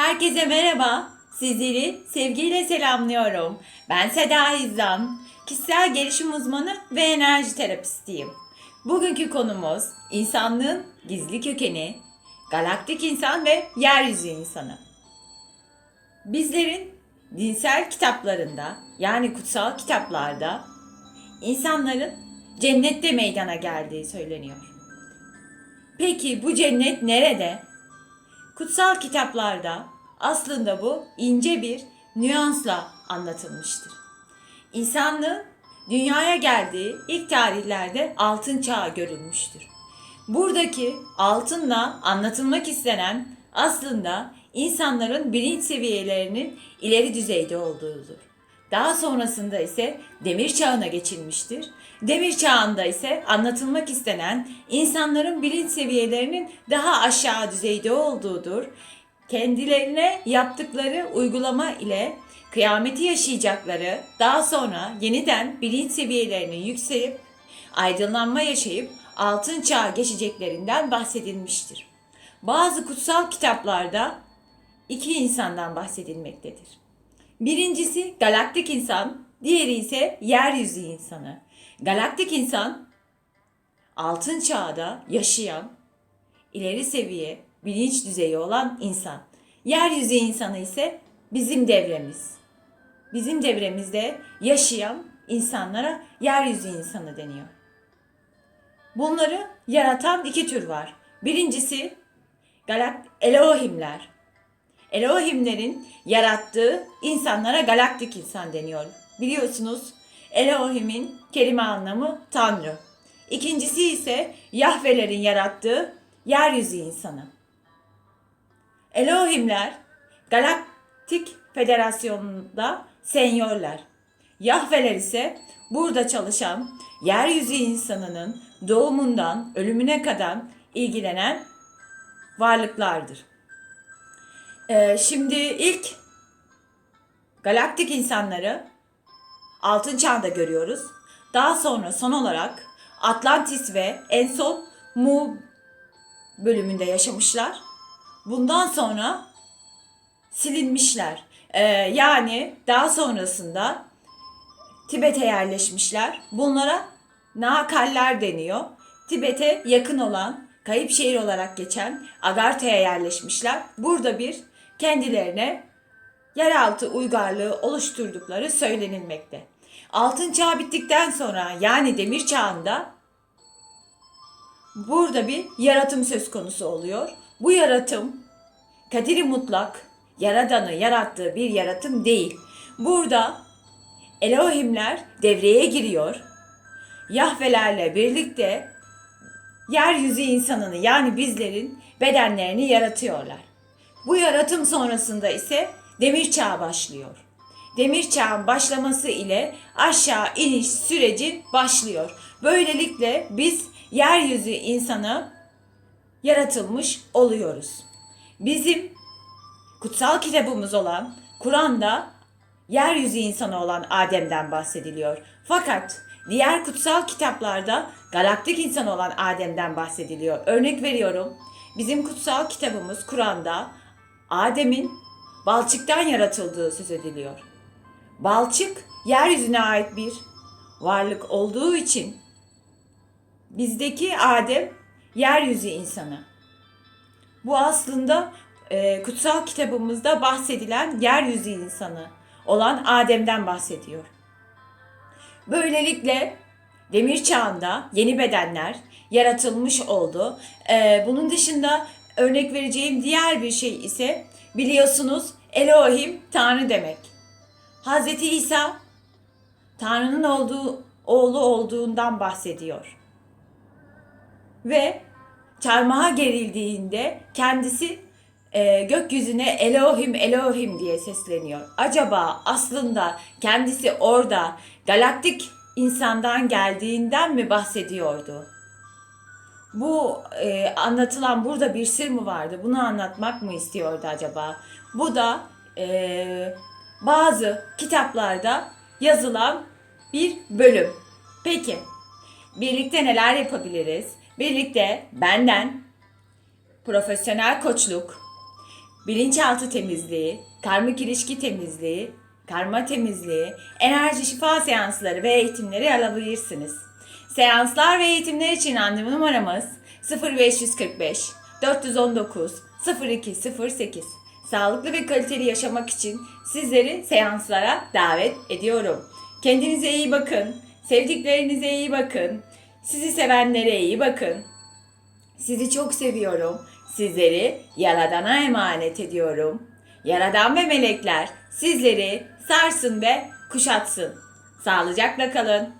Herkese merhaba. Sizleri sevgiyle selamlıyorum. Ben Seda İzzan. Kişisel gelişim uzmanı ve enerji terapistiyim. Bugünkü konumuz insanlığın gizli kökeni, galaktik insan ve yeryüzü insanı. Bizlerin dinsel kitaplarında yani kutsal kitaplarda insanların cennette meydana geldiği söyleniyor. Peki bu cennet nerede? Kutsal kitaplarda aslında bu ince bir nüansla anlatılmıştır. İnsanlığın dünyaya geldiği ilk tarihlerde altın çağı görülmüştür. Buradaki altınla anlatılmak istenen aslında insanların bilinç seviyelerinin ileri düzeyde olduğudur. Daha sonrasında ise demir çağına geçilmiştir. Demir çağında ise anlatılmak istenen insanların bilinç seviyelerinin daha aşağı düzeyde olduğudur. Kendilerine yaptıkları uygulama ile kıyameti yaşayacakları, daha sonra yeniden bilinç seviyelerinin yükselip aydınlanma yaşayıp altın çağa geçeceklerinden bahsedilmiştir. Bazı kutsal kitaplarda iki insandan bahsedilmektedir. Birincisi galaktik insan, diğeri ise yeryüzü insanı. Galaktik insan altın çağda yaşayan, ileri seviye, bilinç düzeyi olan insan. Yeryüzü insanı ise bizim devremiz. Bizim devremizde yaşayan insanlara yeryüzü insanı deniyor. Bunları yaratan iki tür var. Birincisi galak Elohimler. Elohimlerin yarattığı insanlara galaktik insan deniyor. Biliyorsunuz Elohim'in kelime anlamı Tanrı. İkincisi ise Yahvelerin yarattığı yeryüzü insanı. Elohimler Galaktik Federasyonu'nda senyorlar. Yahveler ise burada çalışan yeryüzü insanının doğumundan ölümüne kadar ilgilenen varlıklardır. Ee, şimdi ilk galaktik insanları altın çağda görüyoruz. Daha sonra son olarak Atlantis ve en son Mu bölümünde yaşamışlar. Bundan sonra silinmişler. Ee, yani daha sonrasında Tibet'e yerleşmişler. Bunlara Nakaller deniyor. Tibet'e yakın olan, kayıp şehir olarak geçen Agartha'ya yerleşmişler. Burada bir kendilerine yeraltı uygarlığı oluşturdukları söylenilmekte. Altın çağ bittikten sonra yani demir çağında burada bir yaratım söz konusu oluyor. Bu yaratım kadiri mutlak, yaradanı yarattığı bir yaratım değil. Burada Elohimler devreye giriyor. Yahvelerle birlikte yeryüzü insanını yani bizlerin bedenlerini yaratıyorlar. Bu yaratım sonrasında ise demir çağı başlıyor. Demir çağın başlaması ile aşağı iniş süreci başlıyor. Böylelikle biz yeryüzü insanı yaratılmış oluyoruz. Bizim kutsal kitabımız olan Kur'an'da yeryüzü insanı olan Adem'den bahsediliyor. Fakat diğer kutsal kitaplarda galaktik insan olan Adem'den bahsediliyor. Örnek veriyorum. Bizim kutsal kitabımız Kur'an'da Adem'in balçıktan yaratıldığı söz ediliyor. Balçık yeryüzüne ait bir varlık olduğu için bizdeki Adem yeryüzü insanı. Bu aslında e, kutsal kitabımızda bahsedilen yeryüzü insanı olan Adem'den bahsediyor. Böylelikle demir çağında yeni bedenler yaratılmış oldu. E, bunun dışında örnek vereceğim diğer bir şey ise biliyorsunuz Elohim Tanrı demek. Hazreti İsa Tanrı'nın olduğu oğlu olduğundan bahsediyor. Ve çarmıha gerildiğinde kendisi e, gökyüzüne Elohim Elohim diye sesleniyor. Acaba aslında kendisi orada galaktik insandan geldiğinden mi bahsediyordu? Bu e, anlatılan burada bir sır mı vardı? Bunu anlatmak mı istiyordu acaba? Bu da e, bazı kitaplarda yazılan bir bölüm. Peki, birlikte neler yapabiliriz? Birlikte benden profesyonel koçluk, bilinçaltı temizliği, karmik ilişki temizliği, karma temizliği, enerji şifa seansları ve eğitimleri alabilirsiniz. Seanslar ve eğitimler için randevu numaramız 0545 419 0208. Sağlıklı ve kaliteli yaşamak için sizleri seanslara davet ediyorum. Kendinize iyi bakın. Sevdiklerinize iyi bakın. Sizi sevenlere iyi bakın. Sizi çok seviyorum. Sizleri Yaradan'a emanet ediyorum. Yaradan ve melekler sizleri sarsın ve kuşatsın. Sağlıcakla kalın.